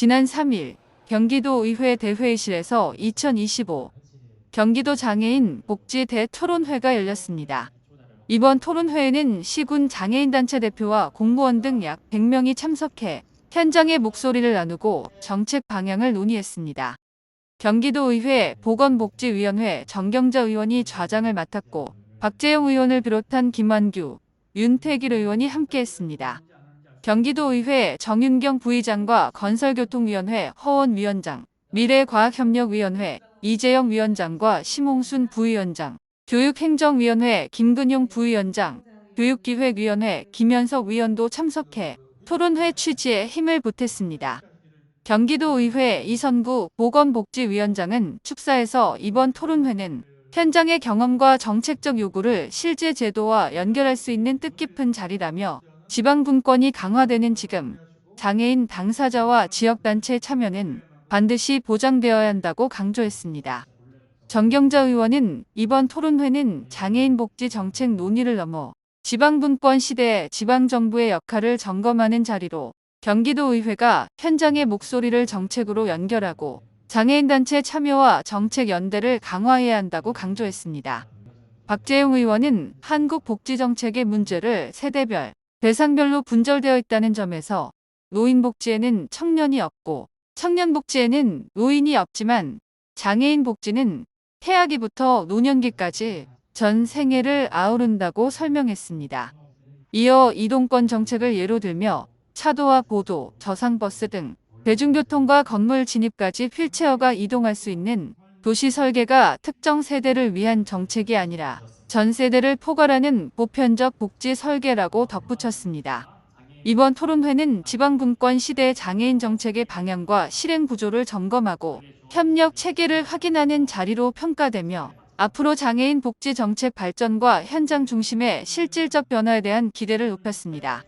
지난 3일 경기도 의회 대회의실에서 2025 경기도 장애인 복지 대토론회가 열렸습니다. 이번 토론회에는 시군 장애인단체 대표와 공무원 등 약 100명이 참석해 현장의 목소리를 나누고 정책 방향을 논의했습니다. 경기도의회 보건복지위원회 정경자 의원이 좌장을 맡았고 박재영 의원을 비롯한 김완규, 윤태길 의원이 함께했습니다. 경기도의회 정윤경 부의장과 건설교통위원회 허원 위원장, 미래과학협력위원회 이재영 위원장과 심홍순 부위원장, 교육행정위원회 김근용 부위원장, 교육기획위원회 김현석 위원도 참석해 토론회 취지에 힘을 보탰습니다. 경기도의회 이선구 보건복지위원장은 축사에서 이번 토론회는 현장의 경험과 정책적 요구를 실제 제도와 연결할 수 있는 뜻깊은 자리라며 지방 분권이 강화되는 지금 장애인 당사자와 지역단체 참여는 반드시 보장되어야 한다고 강조했습니다. 정경자 의원은 이번 토론회는 장애인 복지 정책 논의를 넘어 지방 분권 시대의 지방정부의 역할을 점검하는 자리로 경기도의회가 현장의 목소리를 정책으로 연결하고 장애인단체 참여와 정책 연대를 강화해야 한다고 강조했습니다. 박재용 의원은 한국 복지정책의 문제를 세대별, 대상별로 분절되어 있다는 점에서 노인 복지에는 청년이 없고 청년 복지에는 노인이 없지만 장애인 복지는 태아기부터 노년기까지 전 생애를 아우른다고 설명했습니다. 이어 이동권 정책을 예로 들며 차도와 보도, 저상버스 등 대중교통과 건물 진입까지 휠체어가 이동할 수 있는 도시 설계가 특정 세대를 위한 정책이 아니라 전 세대를 포괄하는 보편적 복지 설계라고 덧붙였습니다. 이번 토론회는 지방분권 시대 장애인 정책의 방향과 실행 구조를 점검하고 협력 체계를 확인하는 자리로 평가되며 앞으로 장애인 복지 정책 발전과 현장 중심의 실질적 변화에 대한 기대를 높였습니다.